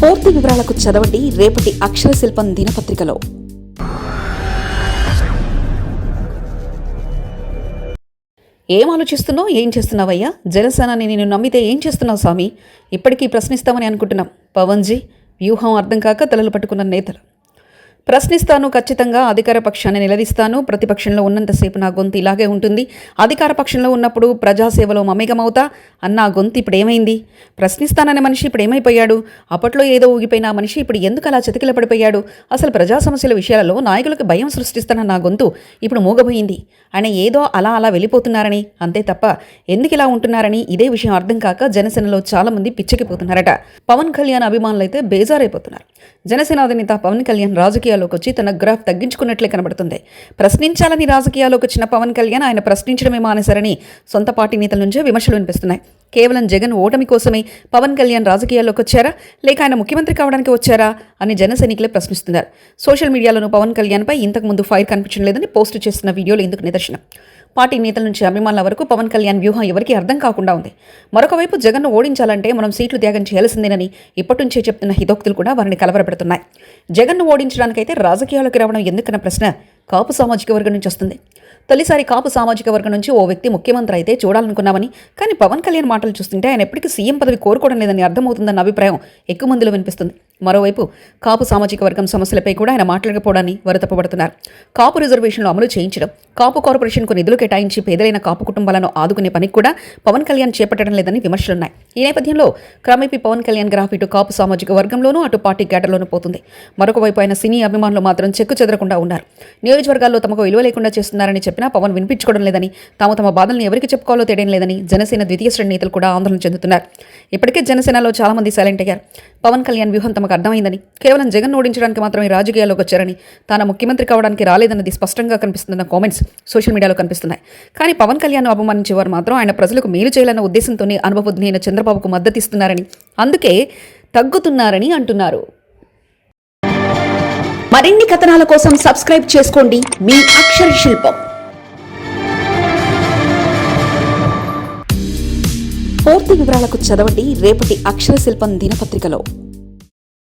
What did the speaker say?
పూర్తి వివరాలకు చదవండి రేపటి అక్షర శిల్పం దినపత్రికలో. ఏం ఆలోచిస్తున్నావు? ఏం చేస్తున్నావయ్యా? జనసేనని నేను నమ్మితే ఏం చేస్తున్నావు స్వామి? ఇప్పటికీ ప్రశ్నిస్తామని అనుకుంటున్నాం. పవన్జీ వ్యూహం అర్థం కాక తలలు పట్టుకున్న నేతలు. ప్రశ్నిస్తాను ఖచ్చితంగా అధికార పక్షాన్ని నిలదీస్తాను. ప్రతిపక్షంలో ఉన్నంతసేపు నా గొంతు ఇలాగే ఉంటుంది. అధికార పక్షంలో ఉన్నప్పుడు ప్రజాసేవలో మమేకమవుతా? అన్న గొంతు ఇప్పుడు ఏమైంది? ప్రశ్నిస్తాననే మనిషి ఇప్పుడు ఏమైపోయాడు? అప్పట్లో ఏదో ఊగిపోయిన మనిషి ఇప్పుడు ఎందుకు అలా చతికిల పడిపోయాడు? అసలు ప్రజా సమస్యల విషయాలలో నాయకులకు భయం సృష్టిస్తానన్న నా గొంతు ఇప్పుడు మూగబోయింది. ఆయన ఏదో అలా అలా వెళ్ళిపోతున్నారని అంతే తప్ప ఎందుకు ఇలా ఉంటున్నారని ఇదే విషయం అర్థం కాక జనసేనలో చాలామంది పిచ్చెక్కిపోతున్నారట. పవన్ కళ్యాణ్ అభిమానులు అయితే బేజారైపోతున్నారు. జనసేన అధినేత పవన్ కళ్యాణ్ రాజకీయ రాజకీయాల్లోకి వచ్చి తన గ్రాఫ్ తగ్గించుకున్నట్లే కనబడుతుంది. ప్రశ్నించాలని రాజకీయాల్లోకి వచ్చిన పవన్ కళ్యాణ్ ఆయన ప్రశ్నించడమే మానేశారని సొంత పార్టీ నేతల నుంచే విమర్శలు వినిపిస్తున్నాయి. కేవలం జగన్ ఓటమి కోసమే పవన్ కళ్యాణ్ రాజకీయాల్లోకి వచ్చారా? లేక ఆయన ముఖ్యమంత్రి కావడానికి వచ్చారా? అని జన సైనికులే ప్రశ్నిస్తున్నారు. సోషల్ మీడియాలోనూ పవన్ కళ్యాణ్పై ఇంతకుముందు ఫైర్ కనిపించడం లేదని పోస్టు చేస్తున్న వీడియోలు ఇందుకు నిదర్శనం. పార్టీ నేతల నుంచి అభిమానుల వరకు పవన్ కళ్యాణ్ వ్యూహం ఎవరికీ అర్థం కాకుండా ఉంది. మరొకవైపు జగన్ను ఓడించాలంటే మనం సీట్లు త్యాగం చేయాల్సిందేనని ఇప్పటి నుంచే చెప్తున్న హితోక్తులు కూడా వారిని కలవరపెడుతున్నాయి. జగన్ను ఓడించడానికైతే రాజకీయాల్లోకి రావడం ఎందుకన్న ప్రశ్న కాపు సామాజిక వర్గం నుంచి వస్తుంది. తొలిసారి కాపు సామాజిక వర్గం నుంచి ఓ వ్యక్తి ముఖ్యమంత్రి అయితే చూడాలనుకున్నామని కానీ పవన్ కళ్యాణ్ మాటలు చూస్తుంటే ఆయన ఎప్పటికీ సీఎం పదవి కోరుకోవడం లేదని అర్థమవుతుందన్న అభిప్రాయం ఎక్కువ మందిలో వినిపిస్తుంది. మరోవైపు కాపు సామాజిక వర్గం సమస్యలపై కూడా ఆయన మాట్లాడకపోవడాన్ని వారు తప్పుపడుతున్నారు కాపు రిజర్వేషన్లు అమలు చేయించడం కాపు కార్పొరేషన్కు నిధులు కేటాయించి పేదలైన కాపు కుటుంబాలను ఆదుకునే పనికి కూడా పవన్ కళ్యాణ్ చేపట్టడం లేదని విమర్శలున్నాయి. ఈ నేపథ్యంలో క్రమేపీ పవన్ కళ్యాణ్ గ్రాఫ్ ఇటు కాపు సామాజిక వర్గంలోనూ అటు పార్టీ గేటలోనూ పోతుంది. మరొక వైపు ఆయన సినీ అభిమానులు మాత్రం చెక్కు చెదరకుండా ఉన్నారు. నియోజకవర్గాల్లో తమకు విలువ లేకుండా చేస్తున్నారని చెప్పినా పవన్ వినిపించుకోవడం లేదని తాము తమ బాధలను ఎవరికి చెప్పుకోవాలో తెలియడం లేదని జనసేన ద్వితీయ శ్రేణి నేతలు కూడా ఆందోళన చెందుతున్నారు. ఇప్పటికే జనసేనలో చాలామంది సైలెంట్ అయ్యారు. పవన్ కళ్యాణ్ వ్యూహం తమకు అర్థమైందని. కేవలం జగన్ ఓడించడానికి మాత్రమే రాజకీయాల్లోకి వచ్చారని తాను ముఖ్యమంత్రి కావడానికి రాలేదన్నది స్పష్టంగా కనిపిస్తున్న కామెంట్స్ సోషల్ మీడియాలో కనిపిస్తున్నాయి. కానీ పవన్ కళ్యాణ్ అవమానించేవారు మాత్రం ఆయన ప్రజలకు మేలు చేయాలన్న ఉద్దేశంతోనే అనుభవజ్ఞైన చంద్రబాబుకు మద్దతిస్తున్నారని. అందుకే తగ్గుతున్నారని అంటున్నారు. మరిన్ని కథనాల కోసం సబ్స్క్రైబ్ చేసుకోండి. మీ అక్షర శిల్పం. పూర్తి వివరాలకు చదవండి. రేపటి అక్షర శిల్పం దినపత్రికలో.